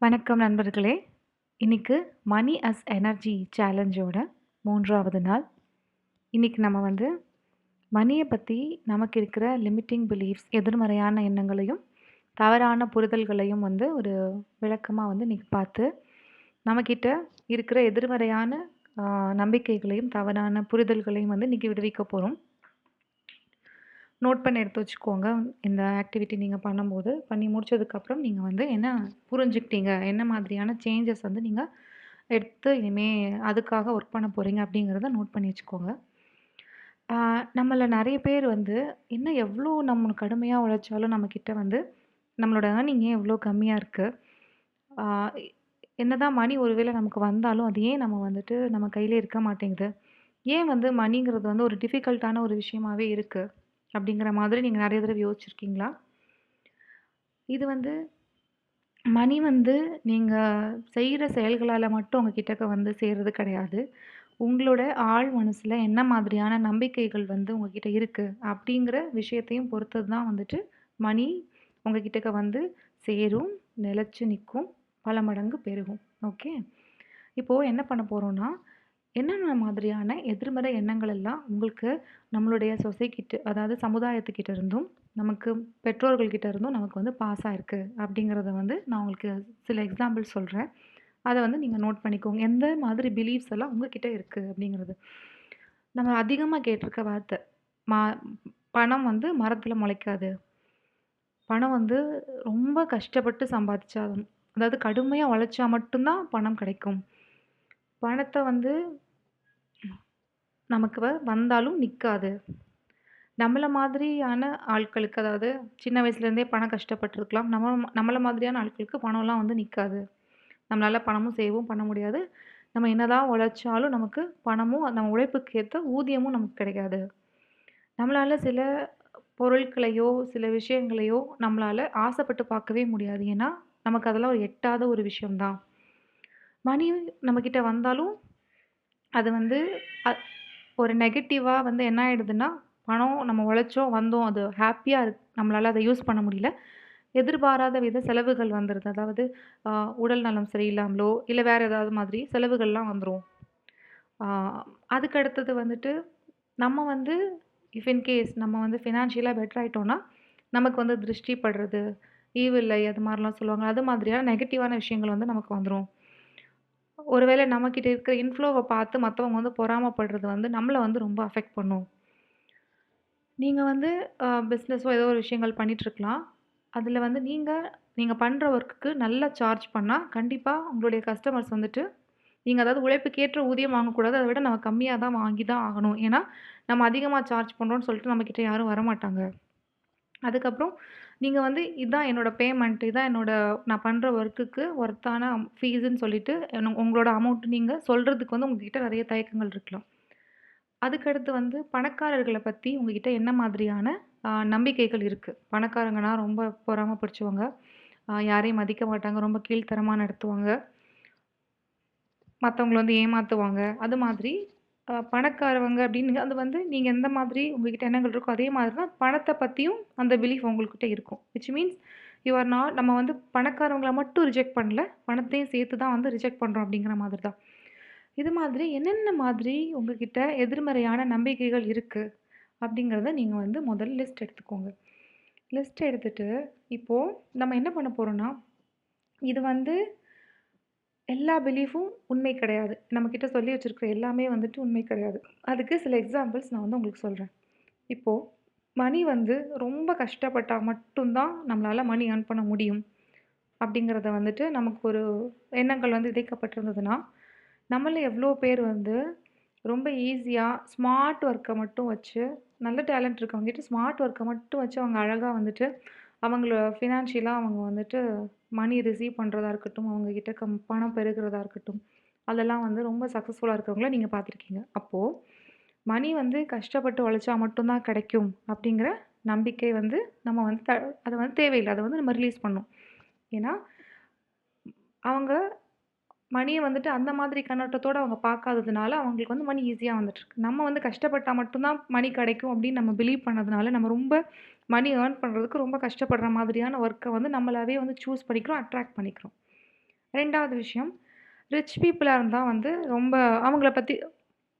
வணக்கம் நண்பர்களே! இன்றைக்கு மணி அஸ் எனர்ஜி சேலஞ்சோட மூன்றாவது நாள். இன்றைக்கி நம்ம வந்து மணியை பற்றி நமக்கு இருக்கிற லிமிட்டிங் பிலீஃப்ஸ் எதிர்மறையான எண்ணங்களையும், தவறான புரிதல்களையும் வந்து ஒரு விளக்கமாக வந்து இன்றைக்கி பார்த்து, நம்மக்கிட்ட இருக்கிற எதிர்மறையான நம்பிக்கைகளையும், தவறான புரிதல்களையும் வந்து இன்றைக்கி விடுவிக்க போகிறோம் நோட் பண்ணி எடுத்து வச்சுக்கோங்க. இந்த ஆக்டிவிட்டி நீங்கள் பண்ணும்போது, பண்ணி முடிச்சதுக்கப்புறம் நீங்கள் வந்து என்ன புரிஞ்சுக்கிட்டீங்க? என்ன மாதிரியான சேஞ்சஸ் வந்து நீங்கள் எடுத்து இனிமேல் அதுக்காக ஒர்க் பண்ண போகிறீங்க அப்படிங்கிறத நோட் பண்ணி வச்சுக்கோங்க. நம்மளை நிறைய பேர் வந்து என்ன எவ்வளோ நம்ம கடுமையாக உழைச்சாலும் நம்மக்கிட்ட வந்து நம்மளோட ஏர்னிங் ஏன் இவ்ளோ கம்மியாக இருக்குது என்ன தான் மணி ஒரு வேளை நமக்கு வந்தாலும், அது ஏன் நம்ம வந்துட்டு நம்ம கையிலே இருக்க மாட்டேங்குது? ஏன் வந்து மணிங்கிறது வந்து ஒரு டிஃபிகல்ட்டான ஒரு விஷயமாவே இருக்குது அப்படிங்கிற மாதிரி நீங்கள் நிறைய தடவை யோசிச்சிருக்கீங்களா? இது வந்து மணி வந்து நீங்கள் செய்கிற செயல்களால் மட்டும் உங்கள் கிட்டக்க வந்து சேர்றது கிடையாது. உங்களோட ஆழ் மனசில் என்ன மாதிரியான நம்பிக்கைகள் வந்து உங்ககிட்ட இருக்குது அப்படிங்கிற விஷயத்தையும் பொறுத்தது தான் வந்துட்டு மணி உங்கள் கிட்டக்க வந்து சேரும், நிலச்சி நிற்கும் பல மடங்கு பெருகும். ஓகே. இப்போது என்ன பண்ண போகிறோன்னா என்னென்ன மாதிரியான எதிர்மறை எண்ணங்கள் எல்லாம் உங்களுக்கு நம்மளுடைய சொசைக்கிட்ட அதாவது சமுதாயத்துக்கிட்ட இருந்தும், நமக்கு பெற்றோர்கள்கிட்ட இருந்தும் நமக்கு வந்து பாஸ் ஆகிருக்கு அப்படிங்கிறத வந்து நான் உங்களுக்கு சில எக்ஸாம்பிள் சொல்கிறேன் அதை வந்து நீங்கள் நோட் பண்ணிக்கோங்க. எந்த மாதிரி பிலீஃப்ஸ் எல்லாம் உங்ககிட்ட இருக்குது அப்படிங்கிறது. நம்ம அதிகமாக கேட்டிருக்க வார்த்தை. மா பணம் வந்து மரத்தில் முளைக்காது. பணம் வந்து ரொம்ப கஷ்டப்பட்டு சம்பாதிச்சா அதாவது கடுமையாக உழைச்சா மட்டும்தான் பணம் கிடைக்கும். பணத்தை வந்து நமக்கு வ வந்தாலும் நிற்காது நம்மளை மாதிரியான ஆட்களுக்கு அதாவது சின்ன வயசுலேருந்தே பணம் கஷ்டப்பட்டிருக்கலாம் நம்ம நம்மளை மாதிரியான ஆட்களுக்கு பணம்லாம் வந்து நிற்காது நம்மளால் பணமும் சேவும் பண்ண முடியாது. நம்ம என்னதான் உழைச்சாலும் நமக்கு பணமும் நம்ம உழைப்புக்கு ஏற்ற ஊதியமும் நமக்கு கிடைக்காது. நம்மளால் சில பொருட்களையோ, சில விஷயங்களையோ நம்மளால் ஆசைப்பட்டு பார்க்கவே முடியாது. ஏன்னா, நமக்கு அதெல்லாம் ஒரு எட்டாத ஒரு விஷயம் தான். மணி நம்மக்கிட்ட வந்தாலும், அது வந்து அ ஒரு நெகட்டிவாக வந்து என்ன ஆகிடுதுன்னா பணம் நம்ம உழைச்சோம், வந்தோம். அது ஹாப்பியாக இருக்கு. நம்மளால் அதை யூஸ் பண்ண முடியல. எதிர்பாராத வித செலவுகள் வந்துடுது அதாவது உடல் நலம் சரியில்லாமலோ, இல்லை வேறு ஏதாவது மாதிரி செலவுகள்லாம் வந்துடும் அதுக்கு அடுத்தது வந்துட்டு, நம்ம வந்து இஃப் இன் கேஸ் நம்ம வந்து ஃபினான்ஷியலாக பெட்டர் ஆகிட்டோன்னா நமக்கு வந்து திருஷ்டி படுறது, ஈவில் அது மாதிரிலாம் சொல்லுவாங்க. அது மாதிரியான நெகட்டிவான விஷயங்கள் வந்து நமக்கு வந்துடும் ஒருவேளை நம்மக்கிட்ட இருக்கிற இன்ஃப்ளோவை பார்த்து மற்றவங்க வந்து பொறாமப்படுறது வந்து நம்மளை வந்து ரொம்ப அஃபெக்ட் பண்ணும். நீங்கள் வந்து பிஸ்னஸோ ஏதோ ஒரு விஷயங்கள் பண்ணிகிட்ருக்கலாம் அதில் வந்து நீங்கள் நீங்கள் பண்ணுற ஒர்க்குக்கு நல்லா சார்ஜ் பண்ணால் கண்டிப்பாக உங்களுடைய கஸ்டமர்ஸ் வந்துட்டு நீங்கள் அதாவது உழைப்புக்கேற்ற ஊதியம் வாங்கக்கூடாது. அதை விட நம்ம கம்மியாக தான் வாங்கி தான் ஆகணும். ஏன்னா, நம்ம அதிகமாக சார்ஜ் பண்ணுறோன்னு சொல்லிட்டு நம்மக்கிட்ட யாரும் வரமாட்டாங்க. அதுக்கப்புறம் நீங்கள் வந்து இதான் என்னோட பேமெண்ட், இதான் என்னோடய நான் பண்ணுற ஒர்க்குக்கு ஒர்த்தான ஃபீஸுன்னு சொல்லிட்டு உங்களோட அமௌண்ட் நீங்கள் சொல்கிறதுக்கு வந்து உங்ககிட்ட நிறைய தயக்கங்கள் இருக்கலாம். அதுக்கடுத்து வந்து பணக்காரர்களை பற்றி உங்ககிட்ட என்ன மாதிரியான நம்பிக்கைகள் இருக்குது பணக்காரங்கன்னா ரொம்ப பொறாமல் பிடிச்சவங்க. யாரையும் மதிக்க மாட்டாங்க. ரொம்ப கீழ்த்தரமாக நடத்துவாங்க. மற்றவங்கள வந்து ஏமாற்றுவாங்க அது மாதிரி பணக்காரவங்க அப்படின்னு அது வந்து நீங்கள் எந்த மாதிரி உங்ககிட்ட எண்ணங்கள் இருக்கோ, அதே மாதிரி தான் பணத்தை பற்றியும் அந்த பிலீஃப் உங்கள்கிட்ட இருக்கும். Which means you are not நம்ம வந்து பணக்காரவங்களை மட்டும் ரிஜெக்ட் பண்ணல. பணத்தையும் சேர்த்து தான் வந்து ரிஜெக்ட் பண்ணுறோம் அப்படிங்கிற மாதிரி தான். இது மாதிரி என்னென்ன மாதிரி உங்ககிட்ட எதிர்மறையான நம்பிக்கைகள் இருக்குது அப்படிங்கிறத நீங்கள் வந்து முதல்ல லிஸ்ட் எடுத்துக்கோங்க. லிஸ்ட் எடுத்துகிட்டு இப்போது நம்ம என்ன பண்ண போகிறோன்னா இது வந்து எல்லா பிலீஃபும் உண்மை கிடையாது. நம்மக்கிட்ட சொல்லி வச்சிருக்கிற எல்லாமே வந்துட்டு உண்மை கிடையாது. அதுக்கு சில எக்ஸாம்பிள்ஸ் நான் வந்து உங்களுக்கு சொல்கிறேன் இப்போது மணி வந்து ரொம்ப கஷ்டப்பட்டால் மட்டும்தான் நம்மளால் மணி ஏர்ன் பண்ண முடியும். அப்படிங்கிறத வந்துட்டு நமக்கு ஒரு எண்ணங்கள் வந்து விதைக்கப்பட்டிருந்ததுன்னா, நம்மள எவ்வளோ பேர் வந்து ரொம்ப ஈஸியாக ஸ்மார்ட் ஒர்க்கை மட்டும் வச்சு, நல்ல டேலண்ட் இருக்கவங்ககிட்ட ஸ்மார்ட் ஒர்க்கை மட்டும் வச்சு அவங்க அழகாக வந்துட்டு, அவங்கள ஃபினான்ஷியலாக அவங்க வந்துட்டு மணி ரிசீவ் பண்ணுறதா இருக்கட்டும், அவங்கக்கிட்ட கம் பணம் பெருகிறதா இருக்கட்டும், அதெல்லாம் வந்து ரொம்ப சக்ஸஸ்ஃபுல்லாக இருக்கிறவங்கள நீங்கள் பார்த்துருக்கீங்க. அப்போது மணி வந்து கஷ்டப்பட்டு உழைச்சா மட்டும் தான் கிடைக்கும் அப்படிங்கிற நம்பிக்கை வந்து நம்ம வந்து த அது வந்து தேவையில்லை அதை வந்து நம்ம ரிலீஸ் பண்ணோம் ஏன்னா, அவங்க மணியை வந்துட்டு அந்த மாதிரி கண்ணோட்டத்தோடு அவங்க பார்க்காததுனால, அவங்களுக்கு வந்து மணி ஈஸியாக வந்துட்டுருக்கு. நம்ம வந்து கஷ்டப்பட்டால் மட்டும்தான் மணி கிடைக்கும் அப்படின்னு நம்ம பிலீவ் பண்ணதுனால, நம்ம ரொம்ப மணி ஏர்ன் பண்ணுறதுக்கு ரொம்ப கஷ்டப்படுற மாதிரியான ஒர்க்கை வந்து நம்மளாவே வந்து சூஸ் பண்ணிக்கிறோம், அட்ராக்ட் பண்ணிக்கிறோம். ரெண்டாவது விஷயம் ரிச் பீப்புளாக இருந்தால் வந்து ரொம்ப அவங்கள பற்றி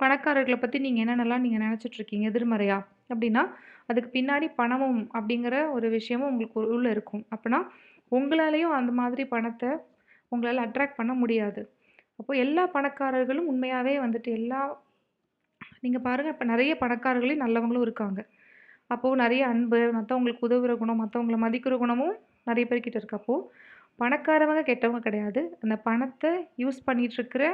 பணக்காரர்களை பற்றி நீங்கள் என்னென்னலாம் நீங்கள் நினச்சிட்ருக்கீங்க எதிர்மறையா? அப்படின்னா அதுக்கு பின்னாடி பணமும் அப்படிங்கிற ஒரு விஷயமும் உங்களுக்கு உள்ளே இருக்கும். அப்படின்னா உங்களாலேயும் அந்த மாதிரி பணத்தை உங்களால் அட்ராக்ட் பண்ண முடியாது. அப்போது எல்லா பணக்காரர்களும் உண்மையாகவே வந்துட்டு எல்லா நீங்கள் பாருங்கள் இப்போ நிறைய பணக்காரர்களையும் நல்லவங்களும் இருக்காங்க. அப்போது நிறைய அன்பு மற்றவங்களுக்கு உதவுகிற குணம் மற்றவங்கள மதிக்கிற குணமும் நிறைய பேர்கிட்ட இருக்குது அப்போது பணக்காரவங்க கெட்டவங்க கிடையாது. அந்த பணத்தை யூஸ் பண்ணிகிட்ருக்கிற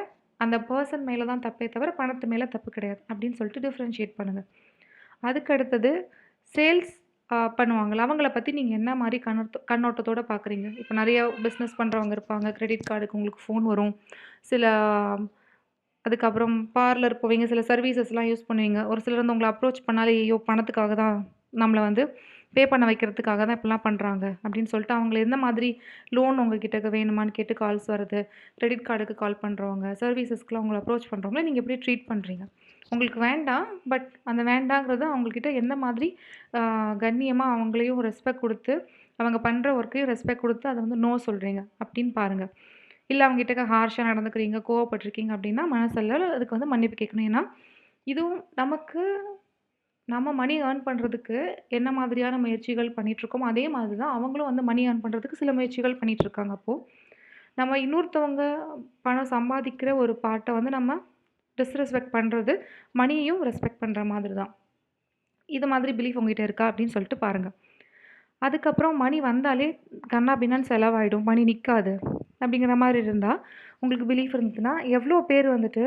அந்த பர்சன் மேலே தான் தப்பே தவிர பணத்து மேலே தப்பு கிடையாது அப்படின்னு சொல்லிட்டு டிஃப்ரென்ஷியேட் பண்ணுங்கள் அதுக்கு அடுத்தது சேல்ஸ் பண்ணுவாங்கள்ல அவங்கள பற்றி நீங்கள் என்ன மாதிரி கண்ணோட்ட கண்ணோட்டத்தோடு பார்க்குறீங்க இப்போ நிறைய பிஸ்னஸ் பண்ணுறவங்க இருப்பாங்க. கிரெடிட் கார்டுக்கு உங்களுக்கு ஃபோன் வரும். சில அதுக்கப்புறம் பார்லர் போவீங்க சில சர்வீசஸ்லாம் யூஸ் பண்ணுவீங்க. ஒரு சிலர் வந்து உங்களை அப்ரோச் பண்ணாலே ஐயோ பணத்துக்காக தான் நம்மளை வந்து பே பண்ண வைக்கிறதுக்காக தான் இப்படிலாம் பண்ணுறாங்க அப்படின்னு சொல்லிட்டு அவங்கள எந்த மாதிரி லோன் உங்ககிட்ட வேணுமான்னு கேட்டு கால்ஸ் வருது கிரெடிட் கார்டுக்கு கால் பண்ணுறவங்க சர்வீசஸ்க்குலாம் உங்களை அப்ரோச் பண்ணுறவங்கள நீங்கள் எப்படி ட்ரீட் பண்ணுறீங்க உங்களுக்கு வேண்டாம் பட் அந்த வேண்டாங்கிறது அவங்கக்கிட்ட எந்த மாதிரி கண்ணியமாக அவங்களையும் ரெஸ்பெக்ட் கொடுத்து அவங்க பண்ணுற ஒர்க்கையும் ரெஸ்பெக்ட் கொடுத்து அதை வந்து நோ சொல்கிறீங்க அப்படின்னு பாருங்கள் இல்லை அவங்ககிட்ட ஹார்ஷாக நடந்துக்கிறீங்க கோவப்பட்டிருக்கீங்க அப்படின்னா மனசல்ல அதுக்கு வந்து மன்னிப்பு கேட்கணும். ஏன்னா இதுவும் நமக்கு நம்ம மணி ஏர்ன் பண்ணுறதுக்கு என்ன மாதிரியான முயற்சிகள் பண்ணிகிட்ருக்கோமோ அதே மாதிரி தான் அவங்களும் வந்து மணி ஏர்ன் பண்ணுறதுக்கு சில முயற்சிகள் பண்ணிகிட்ருக்காங்க அப்போது நம்ம இன்னொருத்தவங்க பணம் சம்பாதிக்கிற ஒரு பாட்டை வந்து நம்ம டிஸ்ரெஸ்பெக்ட் பண்ணுறது மணியையும் ரெஸ்பெக்ட் பண்ணுற மாதிரி தான் இது மாதிரி பிலீஃப் உங்ககிட்ட இருக்கா அப்படின்னு சொல்லிட்டு பாருங்கள் அதுக்கப்புறம் மணி வந்தாலே கண்ணா பின்னான்னு செலவாயிடும். மணி நிற்காது அப்படிங்கிற மாதிரி இருந்தால் உங்களுக்கு பிலீஃப் இருந்துச்சுன்னா எவ்வளோ பேர் வந்துட்டு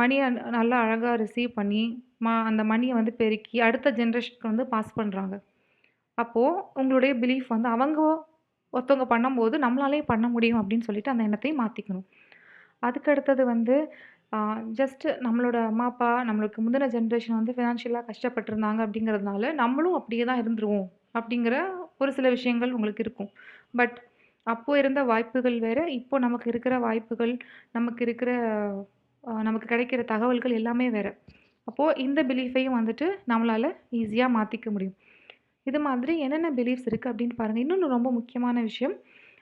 மணியை நல்லா அழகாக ரிசீவ் பண்ணி மா அந்த மணியை வந்து பெருக்கி அடுத்த ஜென்ரேஷனுக்கு வந்து பாஸ் பண்ணுறாங்க அப்போது உங்களுடைய பிலீஃப் வந்து அவங்க ஒருத்தவங்க பண்ணும்போது நம்மளாலே பண்ண முடியும் அப்படின்னு சொல்லிட்டு அந்த எண்ணத்தையும் மாற்றிக்கணும் அதுக்கு அடுத்தது வந்து ஜஸ்ட்டு நம்மளோட அம்மா அப்பா நம்மளுக்கு முந்தின ஜென்ரேஷன் வந்து ஃபினான்ஷியலாக கஷ்டப்பட்டிருந்தாங்க அப்படிங்கிறதுனால நம்மளும் அப்படியே தான் இருந்துருவோம். அப்படிங்கிற ஒரு சில விஷயங்கள் உங்களுக்கு இருக்கும். பட் அப்போ இருந்த வாய்ப்புகள் வேறு இப்போ நமக்கு இருக்கிற வாய்ப்புகள் நமக்கு இருக்கிற நமக்கு கிடைக்கிற தகவல்கள் எல்லாமே வேறு. அப்போது இந்த பிலீஃபையும் வந்துட்டு நம்மளால் ஈஸியாக மாற்றிக்க முடியும். இது மாதிரி என்னென்ன பிலீஃப்ஸ் இருக்குது அப்படின்னு பாருங்கள் இன்னொன்று ரொம்ப முக்கியமான விஷயம்.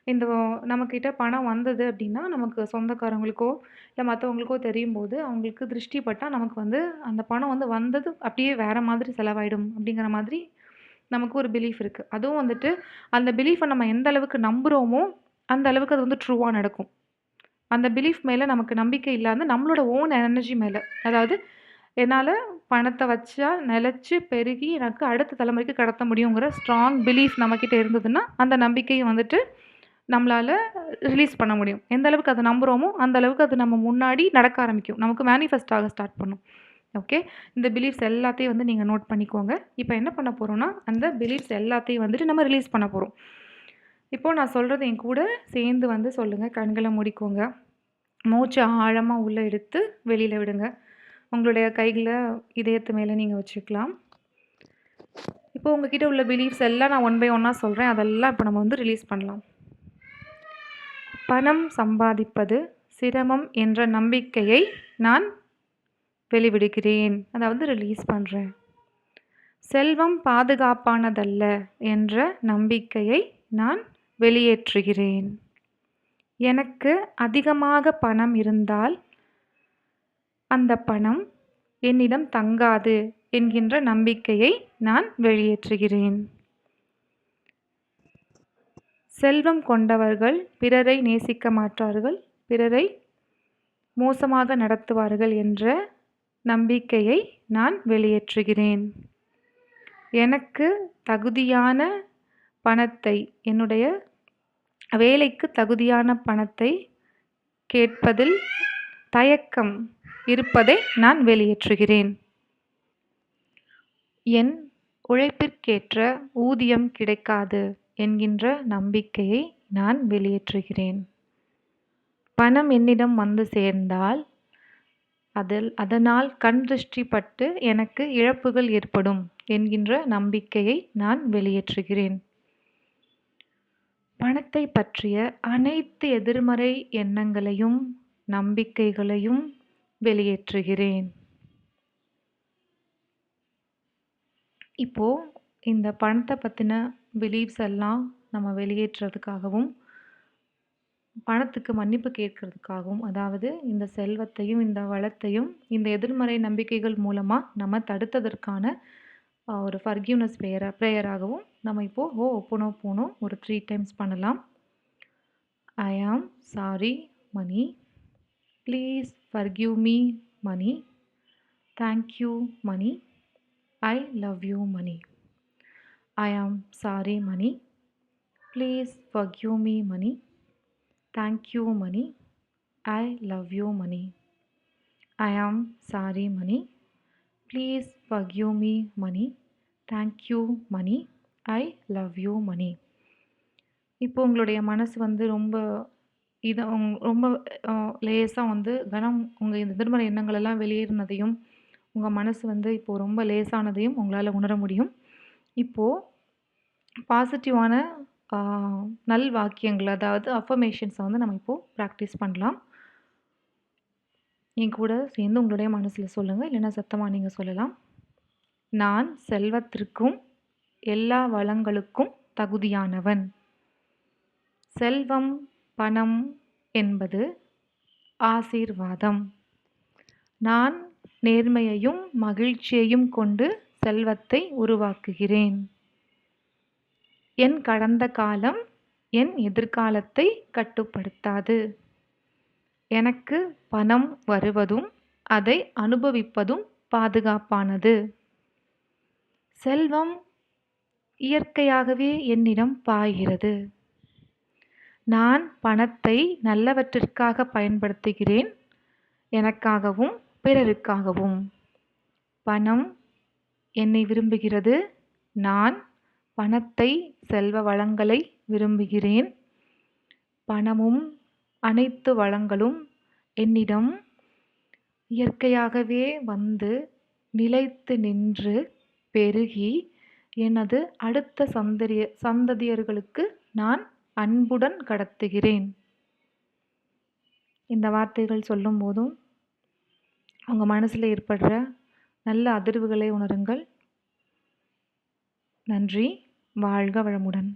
இந்த நம்மக்கிட்ட பணம் வந்தது அப்படின்னா நமக்கு சொந்தக்காரங்களுக்கோ இல்லை மற்றவங்களுக்கோ தெரியும் போது அவங்களுக்கு திருஷ்டிப்பட்டால் நமக்கு வந்து அந்த பணம் வந்து வந்தது அப்படியே வேறு மாதிரி செலவாயிடும் அப்படிங்கிற மாதிரி நமக்கு ஒரு பிலீஃப் இருக்குது அதுவும் வந்துட்டு அந்த பிலீஃபை நம்ம எந்த அளவுக்கு நம்புகிறோமோ அந்த அளவுக்கு அது வந்து ட்ரூவாக நடக்கும். அந்த பிலீஃப் மேலே நமக்கு நம்பிக்கை இல்லாத நம்மளோட ஓன் எனர்ஜி மேலே. அதாவது என்னால் பணத்தை வச்சா நிலச்சி பெருகி எனக்கு அடுத்த தலைமுறைக்கு கடத்த முடியுங்கிற ஸ்ட்ராங் பிலீஃப் நம்மக்கிட்ட இருந்ததுன்னா அந்த நம்பிக்கையை வந்துட்டு நம்மளால் ரிலீஸ் பண்ண முடியும். எந்த அளவுக்கு அதை நம்புகிறோமோ அந்த அளவுக்கு அது நம்ம முன்னாடி நடக்க ஆரம்பிக்கும். நமக்கு மேனிஃபெஸ்ட் ஆக ஸ்டார்ட் பண்ணும். ஓகே? இந்த பிலீஃப்ஸ் எல்லாத்தையும் வந்து நீங்கள் நோட் பண்ணிக்கோங்க. இப்போ என்ன பண்ண போகிறோம்னா அந்த பிலீஃப்ஸ் எல்லாத்தையும் வந்துட்டு நம்ம ரிலீஸ் பண்ண போகிறோம் இப்போ நான் சொல்கிறது என் கூட சேர்ந்து வந்து சொல்லுங்கள் கண்களை முடிக்கோங்க. மூச்சை ஆழமாக உள்ளே எடுத்து வெளியில் விடுங்க. உங்களுடைய கைகளை இதயத்து மேலே நீங்கள் வச்சுக்கலாம் இப்போ உங்ககிட்ட உள்ள பிலீஃப்ஸ் எல்லாம் நான் ஒன் பை ஒன்னாக சொல்கிறேன் அதெல்லாம் இப்போ நம்ம வந்து ரிலீஸ் பண்ணலாம். பணம் சம்பாதிப்பது சிரமம் என்ற நம்பிக்கையை நான் வெளிவிடுகிறேன். அதாவது ரிலீஸ் பண்ணுறேன் செல்வம் பாதுகாப்பானதல்ல என்ற நம்பிக்கையை நான் வெளியேற்றுகிறேன். எனக்கு அதிகமாக பணம் இருந்தால் அந்த பணம் என்னிடம் தங்காது என்கின்ற நம்பிக்கையை நான் வெளியேற்றுகிறேன். செல்வம் கொண்டவர்கள் பிறரை நேசிக்க மாட்டார்கள் பிறரை மோசமாக நடத்துவார்கள் என்ற நம்பிக்கையை நான் வெளியேற்றுகிறேன். எனக்கு தகுதியான பணத்தை என்னுடைய வேலைக்கு தகுதியான பணத்தை கேட்பதில் தயக்கம் இருப்பதை நான் வெளியேற்றுகிறேன். என் உழைப்பிற்கேற்ற ஊதியம் கிடைக்காது என்கின்ற நம்பிக்கையை நான் வெளியேற்றுகிறேன். பணம் என்னிடம் வந்து சேர்ந்தால் அதில் அதனால் கண் திருஷ்டிப்பட்டு எனக்கு இழப்புகள் ஏற்படும் என்கின்ற நம்பிக்கையை நான் வெளியேற்றுகிறேன். பணத்தை பற்றிய அனைத்து எதிர்மறை எண்ணங்களையும் நம்பிக்கைகளையும் வெளியேற்றுகிறேன். இப்போ இந்த பணத்தை பற்றின பிலீவ்ஸ் எல்லாம் நம்ம வெளியேற்றுறதுக்காகவும் பணத்துக்கு மன்னிப்பு கேட்கறதுக்காகவும், அதாவது இந்த செல்வத்தையும், இந்த வளத்தையும், இந்த எதிர்மறை நம்பிக்கைகள் மூலமாக நம்ம தடுத்ததற்கான ஒரு ஃபர்கியூனஸ் பிரேயரா ப்ரேயராகவும் நம்ம இப்போது ஓ இப்போ போனோம் ஒரு த்ரீ டைம்ஸ் பண்ணலாம். I am sorry money. Please forgive me money. Thank you I love you money. I am sorry money. Please forgive me money. Thank you I love you money I am sorry money please forgive me money thank you I love you money இப்போ உங்களுடைய மனசு வந்து ரொம்ப இதை உங் ரொம்ப லேசாக வந்து கனம் உங்க எதிர்மறை எண்ணங்களெல்லாம் வெளியேறினதையும், உங்கள் மனசு வந்து இப்போது ரொம்ப லேசானதையும் உங்களால் உணர முடியும். இப்போது பாசிட்டிவான நல் வாக்கியங்கள் அதாவது அஃபர்மேஷன்ஸை வந்து நம்ம இப்போது ப்ராக்டிஸ் பண்ணலாம். என் கூட சேர்ந்து உங்களுடைய மனசில் சொல்லுங்கள் இல்லைன்னா சத்தமாக நீங்கள் சொல்லலாம். நான் செல்வத்திற்கும், எல்லா வளங்களுக்கும் தகுதியானவன். செல்வம், பணம் என்பது ஆசீர்வாதம். நான் நேர்மையையும், மகிழ்ச்சியையும் கொண்டு செல்வத்தை உருவாக்குகிறேன். என் கடந்த காலம் என் எதிர்காலத்தை கட்டுப்படுத்தாது. எனக்கு பணம் வருவதும், அதை அனுபவிப்பதும் பாதுகாப்பானது. செல்வம் இயற்கையாகவே என்னிடம் பாய்கிறது. நான் பணத்தை நல்லவற்றிற்காக பயன்படுத்துகிறேன். எனக்காகவும், பிறருக்காகவும். பணம் என்னை விரும்புகிறது. நான் பணத்தை, செல்வ வளங்களை விரும்புகிறேன். பணமும், அனைத்து வளங்களும் என்னிடம் இயற்கையாகவே வந்து நிலைத்து நின்று, பெருகி, எனது அடுத்த சந்தரிய சந்ததியர்களுக்கு நான் அன்புடன் கடத்துகிறேன். இந்த வார்த்தைகள் சொல்லும் போதும் அவங்க மனசில் ஏற்படுற நல்ல அதிர்வுகளை உணருங்கள். நன்றி. வாழ்க வளமுடன்.